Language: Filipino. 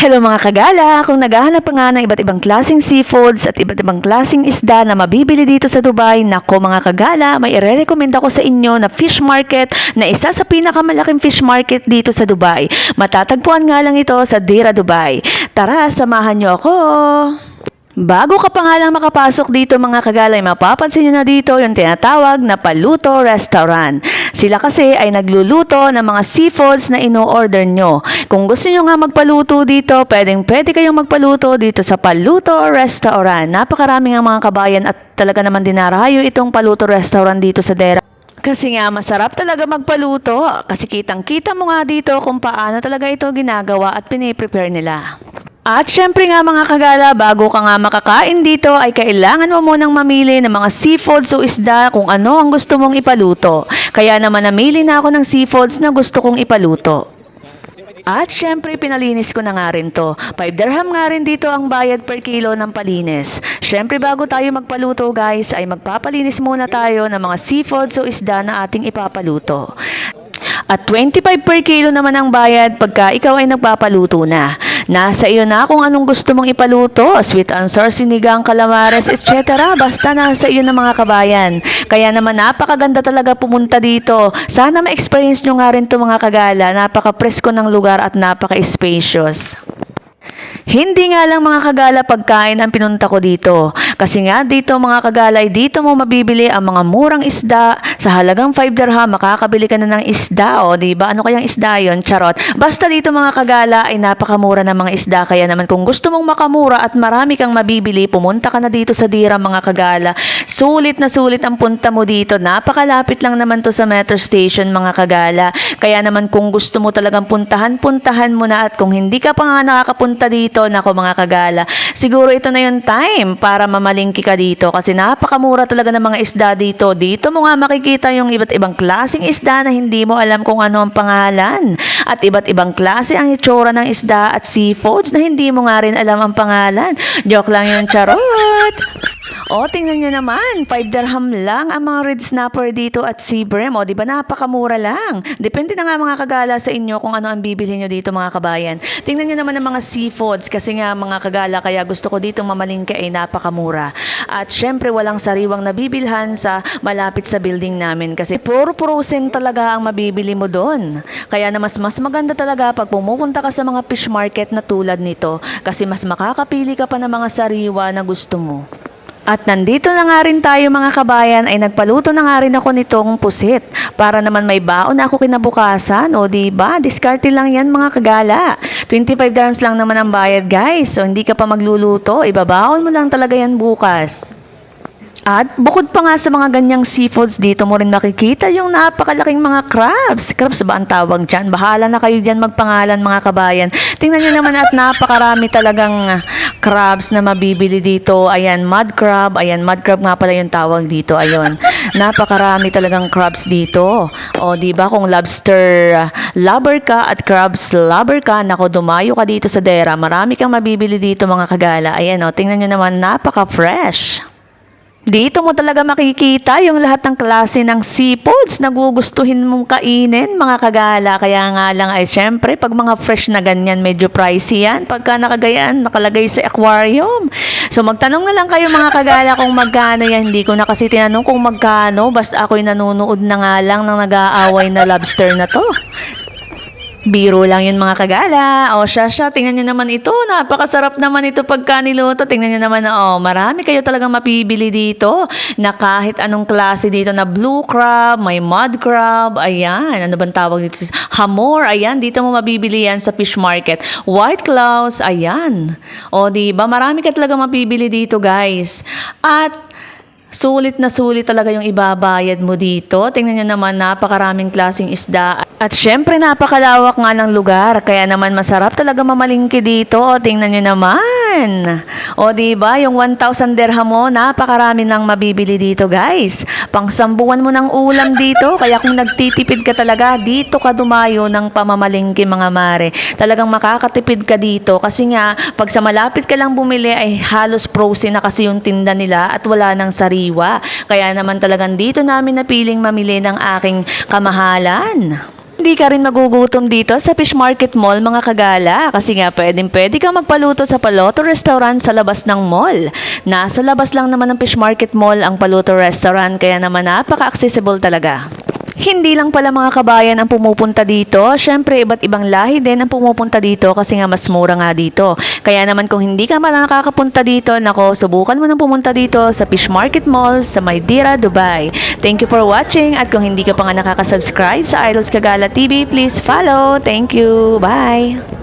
Hello mga kagala! Kung naghahanap pa nga ng iba't ibang klaseng seafoods at iba't ibang klaseng isda na mabibili dito sa Dubai, nako mga kagala, may ire-recommend ako sa inyo na fish market na isa sa pinakamalaking fish market dito sa Dubai. Matatagpuan nga lang ito sa Dira, Dubai. Tara, samahan niyo ako! Bago ka pa nga lang makapasok dito mga kagalay, mapapansin nyo na dito yung tinatawag na Paluto Restaurant. Sila kasi ay nagluluto ng mga seafoods na ino-order nyo. Kung gusto nyo nga magpaluto dito, pwedeng pwede kayong magpaluto dito sa Paluto Restaurant. Napakarami nga mga kabayan at talaga naman dinarayo itong Paluto Restaurant dito sa Dera. Kasi nga masarap talaga magpaluto kasi kitang-kita mo nga dito kung paano talaga ito ginagawa at piniprepare nila. At syempre nga mga kagala, bago ka nga makakain dito ay kailangan mo munang mamili ng mga seafoods o isda kung ano ang gusto mong ipaluto. Kaya naman namili na ako ng seafoods na gusto kong ipaluto. At syempre, pinalinis ko na nga rin to. 5 dirham nga rin dito ang bayad per kilo ng palinis. Syempre, bago tayo magpaluto guys, ay magpapalinis muna tayo ng mga seafoods o isda na ating ipapaluto. At 25 per kilo naman ang bayad pagka ikaw ay nagpapaluto na. Nasa iyo na kung anong gusto mong ipaluto, sweet and sour, sinigang, calamares, etc. Basta nasa iyo na mga kabayan. Kaya naman napakaganda talaga pumunta dito. Sana ma-experience nyo nga rin to mga kagala. Napaka-presko ng lugar at napaka-spacious. Hindi nga lang mga kagala pagkain ang pinunta ko dito. Kasi nga dito mga kagalay, dito mo mabibili ang mga murang isda. Sa halagang 5 dirham, makakabili ka na ng isda. O, di ba? Ano kayang isda yon Charot. Basta dito mga kagala ay napakamura ng mga isda. Kaya naman kung gusto mong makamura at marami kang mabibili, pumunta ka na dito sa Dira mga kagala. Sulit na sulit ang punta mo dito. Napakalapit lang naman to sa metro station mga kagala. Kaya naman kung gusto mo talagang puntahan, puntahan mo na at kung hindi ka pa nga nakakapunta dito, nako mga kagala, siguro ito na yung time para mamalingki ka dito kasi napakamura talaga ng mga isda dito. Dito mo nga makikita yung iba't ibang klaseng isda na hindi mo alam kung ano ang pangalan. At iba't ibang klase ang itsura ng isda at seafoods na hindi mo nga rin alam ang pangalan. Joke lang yun, charot! O, tingnan nyo naman, 5 dirham lang ang mga red snapper dito at sea bream. O, di ba napakamura lang? Depende na nga mga kagala sa inyo kung ano ang bibili nyo dito mga kabayan. Tingnan nyo naman ang mga seafoods kasi nga mga kagala kaya gusto ko dito mamalingke ay napakamura. At syempre walang sariwang nabibilhan sa malapit sa building namin kasi puro frozen talaga ang mabibili mo doon. Kaya na mas mas maganda talaga pag pumupunta ka sa mga fish market na tulad nito kasi mas makakapili ka pa ng mga sariwa na gusto mo. At nandito na nga rin tayo mga kabayan ay nagpaluto na nga rin ako nitong pusit. Para naman may baon ako kinabukasan o di ba? Diskarte lang yan mga kagala. 25 dirhams lang naman ang bayad guys. So hindi ka pa magluluto ibabaon mo lang talaga yan bukas at bukod pa nga sa mga ganyang seafoods, dito mo rin makikita yung napakalaking mga crabs. Crabs ba ang tawag dyan? Bahala na kayo dyan magpangalan mga kabayan. Tingnan nyo naman at napakarami talagang crabs na mabibili dito. Ayan, mud crab. Ayan, mud crab nga pala yung tawag dito. Ayun. Napakarami talagang crabs dito. O, di ba kung lobster ah, lover ka at crabs lover ka, nako dumayo ka dito sa Dera. Marami kang mabibili dito mga kagala. Ayan o, tingnan nyo naman, napaka-fresh. Dito mo talaga makikita yung lahat ng klase ng seafoods na gugustuhin mong kainin, mga kagala. Kaya nga lang ay syempre, pag mga fresh na ganyan, medyo pricey yan. Pagka nakagayaan, nakalagay sa aquarium. So magtanong na lang kayo mga kagala kung magkano yan. Hindi ko na kasi tinanong kung magkano. Basta ako'y nanonood na nga lang ng nag-aaway na lobster na to. Biro lang yun mga kagala. O siya siya, tingnan nyo naman ito. Napakasarap naman ito pagka niluto. Tingnan nyo naman, oh, marami kayo talagang mapibili dito na kahit anong klase dito na blue crab, may mud crab, ayan. Ano bang tawag dito? Hamor, ayan. Dito mo mabibili yan sa fish market. White claws, ayan. O, di ba? Marami ka talaga mapibili dito, guys. At Sulit na sulit talaga yung ibabayad mo dito. Tingnan nyo naman, napakaraming klaseng isda. At syempre, napakalawak nga ng lugar. Kaya naman masarap talaga mamalingki dito. O, tingnan nyo naman. O, ba Yung 1,000 dirham mo, napakarami nang mabibili dito, guys. Pangsambuan mo ng ulam dito. Kaya kung nagtitipid ka talaga, dito ka dumayo ng pamamalingki, mga mare. Talagang makakatipid ka dito. Kasi nga, pag sa malapit ka lang bumili, ay halos frozen na kasi yung tinda nila at wala nang sariwa. Kaya naman talagang dito namin napiling mamili ng aking kamahalan. Di ka rin magugutom dito sa Fish Market Mall mga kagala kasi nga pwedeng pwede kang magpaluto sa Paloto Restaurant sa labas ng mall. Nasa labas lang naman ng Fish Market Mall ang Paluto Restaurant kaya naman napaka-accessible talaga. Hindi lang pala mga kabayan ang pumupunta dito. Siyempre, iba't ibang lahi din ang pumupunta dito kasi nga mas mura nga dito. Kaya naman kung hindi ka man nakakapunta dito, nako, subukan mo nang pumunta dito sa Fish Market Mall sa Maydira, Dubai. Thank you for watching at kung hindi ka pa nga nakaka-subscribe sa Idols Kagala TV, please follow. Thank you. Bye!